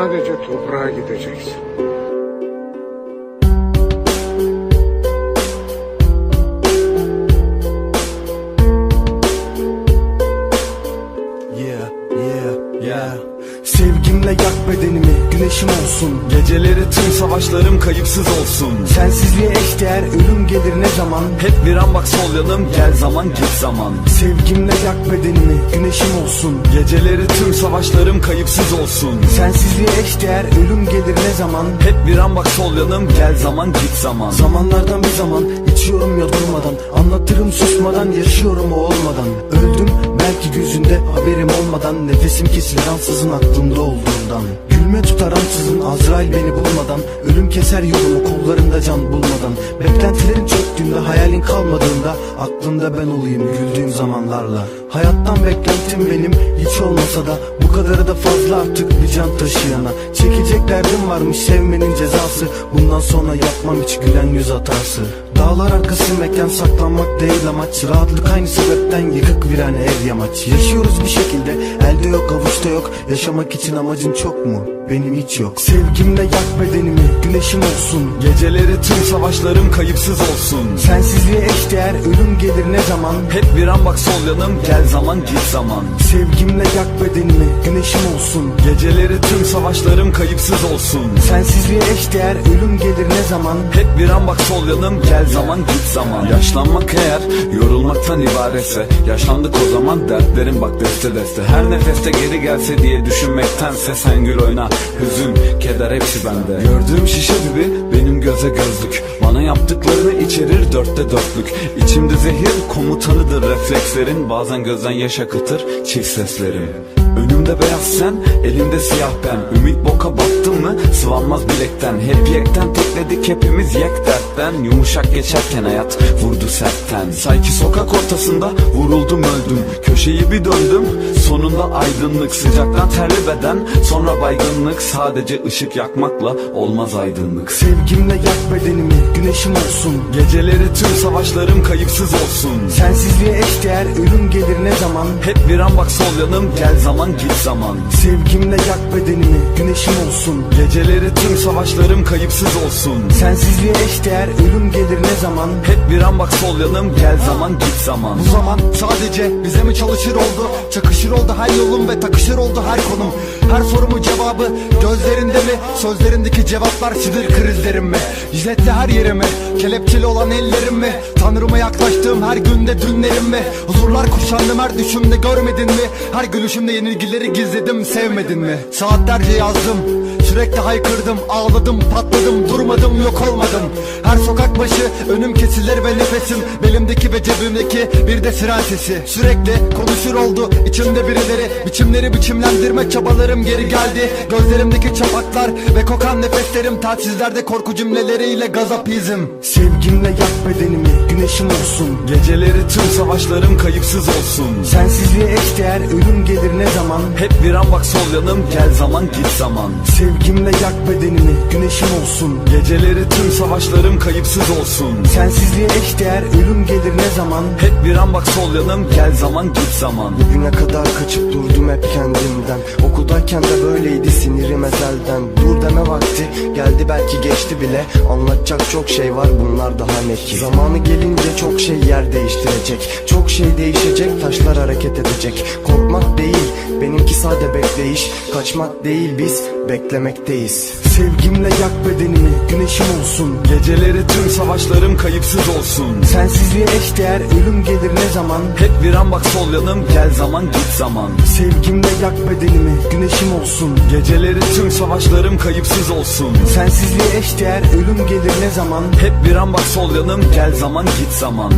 Sadece toprağa gideceksin. Yeah, yeah, yeah Sevgimle yak bedenimi, güneşim olsun. Geceleri tüm savaşlarım kayıpsız olsun. Sensizliğe eşdeğer ölüm gelir ne zaman? Hep bir an bak sol yanım gel zaman git zaman. Sevgimle yak bedenimi, güneşim olsun. Geceleri tüm savaşlarım kayıpsız olsun. Sensizliğe eşdeğer ölüm gelir ne zaman? Hep bir an bak sol yanım gel zaman git zaman. Zamanlardan bir zaman içiyorum ya durmadan. Anlatırım susmadan yaşıyorum o olmadan. Öldüm belki gözünde haberim olmadan Nefesim kesilir ansızın aklımda olduğundan. Gülme tutar ansızın Azrail beni bulmadan. Ölüm keser yolumu kollarında can bulmadan. Beklentilerin çöktüğünde hayalin kalmadığında Aklımda ben olayım güldüğüm zamanlarla. Hayattan beklentim benim hiç olmasa da Bu kadarı da fazla artık bir can taşıyana. Çekecek derdim varmış sevmenin cezası. Bundan sonra yapmam hiç gülen yüz hatası Dağlar arkası mekan saklanmak değil amaç. Rahatlık aynı sebepten yıkık virane ev yamaç. Yaşıyoruz bir şekilde elde yok avuçta yok. Yaşamak için amacın çok mu? Benim hiç yok. Sevgimle yak bedenimi güneşim olsun. Geceleri tüm savaşlarım kayıpsız olsun. Sensizliğe eşdeğer ölüm gelir ne zaman? Hep bir an bak sol yanım gel zaman git zaman. Sevgimle yak bedenimi güneşim olsun. Geceleri tüm savaşlarım kayıpsız olsun. Sensizliğe eşdeğer ölüm gelir ne zaman? Hep bir an bak sol yanım gel zaman git zaman. Yaşlanmak eğer yorulmaktan ibaretse Yaşlandık o zaman dertlerim bak deste deste. Her nefeste geri gelse diye düşünmektense sen gül oyna. Hüzün, keder hepsi bende. Gördüğüm şişe gibi benim göze gözlük. Bana yaptıklarını içerir dörtte dörtlük. İçimde zehir komutanıdır reflekslerin. Bazen gözden yaş akıtır çift seslerim Önümde beyaz sen, elimde siyah ben. Ümit boka battın mı? Sıvanmaz bilekten. Hep yekten tekledik hepimiz yek dertten Yumuşak geçerken hayat vurdu sertten. Sanki sokak ortasında vuruldum öldüm. Köşeyi bir döndüm sonunda aydınlık. Sıcaktan terli beden sonra baygınlık. Sadece ışık yakmakla olmaz aydınlık. Sevgimle yak bedenimi güneşim olsun. Geceleri tüm savaşlarım kayıpsız olsun. Sensizliğe eşdeğer ölüm gelir ne zaman? Hep bir an bak sol yanım gel zaman git zaman. Sevgimle yak bedenimi güneşim olsun. Geceleri tüm savaşlarım kayıpsız olsun. Sensizliğe eşdeğer ölüm gelir ne zaman? Hep bir an bak sol yanım gel zaman git zaman. Bu zaman sadece bize mi çalışır oldu? Çakışır oldu her yolum ve takışır oldu her konum Her sorumun cevabı gözlerinde mi? Sözlerindeki cevaplar sinir krizlerim mi? Jiletle her yerimi Kelepçeli olan ellerim mi? Tanrıma yaklaştığım her günde dünlerim mi? Huzurlar kuşandım her düşümde görmedin mi? Her gülüşümde yenilgileri gizledim sevmedin mi? Saatlerce yazdım Sürekli haykırdım, ağladım, patladım, durmadım, yok olmadım. Her sokak başı önüm kesilir ve nefesim Belimdeki ve cebimdeki bir de siren sesi. Sürekli konuşur oldu içimde birileri. Biçimleri biçimlendirme çabalarım geri geldi. Gözlerimdeki çapaklar ve kokan nefeslerim Telsizlerde korku cümleleriyle gazapizm Sevgimle yak bedenimi güneşim olsun. Geceleri tüm savaşlarım kayıpsız olsun. Sensizliğe eşdeğer ölüm gelir ne zaman? Hep bir an bak sol yanım gel zaman git zaman Sevgimle yak bedenimi? Güneşim olsun. Geceleri tüm savaşlarım kayıpsız olsun. Sensizliğe eşdeğer ölüm gelir ne zaman? Hep bir an bak sol yanım gel zaman git zaman. Bugüne kadar kaçıp durdum hep kendimden. Okuldayken de böyleydi sinirim ezelden. Dur deme vakti geldi belki geçti bile. Anlatacak çok şey var bunlar daha ne ki? Zamanı gelince çok şey yer değiştirecek. Çok şey değişecek taşlar hareket edecek. Korkmak değil benimki sade bekleyiş. Kaçmak değil biz beklemekteyiz Sevgimle yak bedenimi güneşim olsun. Geceleri tüm savaşlarım kayıpsız olsun. Sensizliğe eşdeğer ölüm gelir ne zaman? Hep bir an bak sol yanım gel zaman git zaman. Sevgimle yak bedenimi güneşim olsun. Geceleri tüm savaşlarım kayıpsız olsun. Sensizliğe eşdeğer ölüm gelir ne zaman? Hep bir an bak sol yanım gel zaman git zaman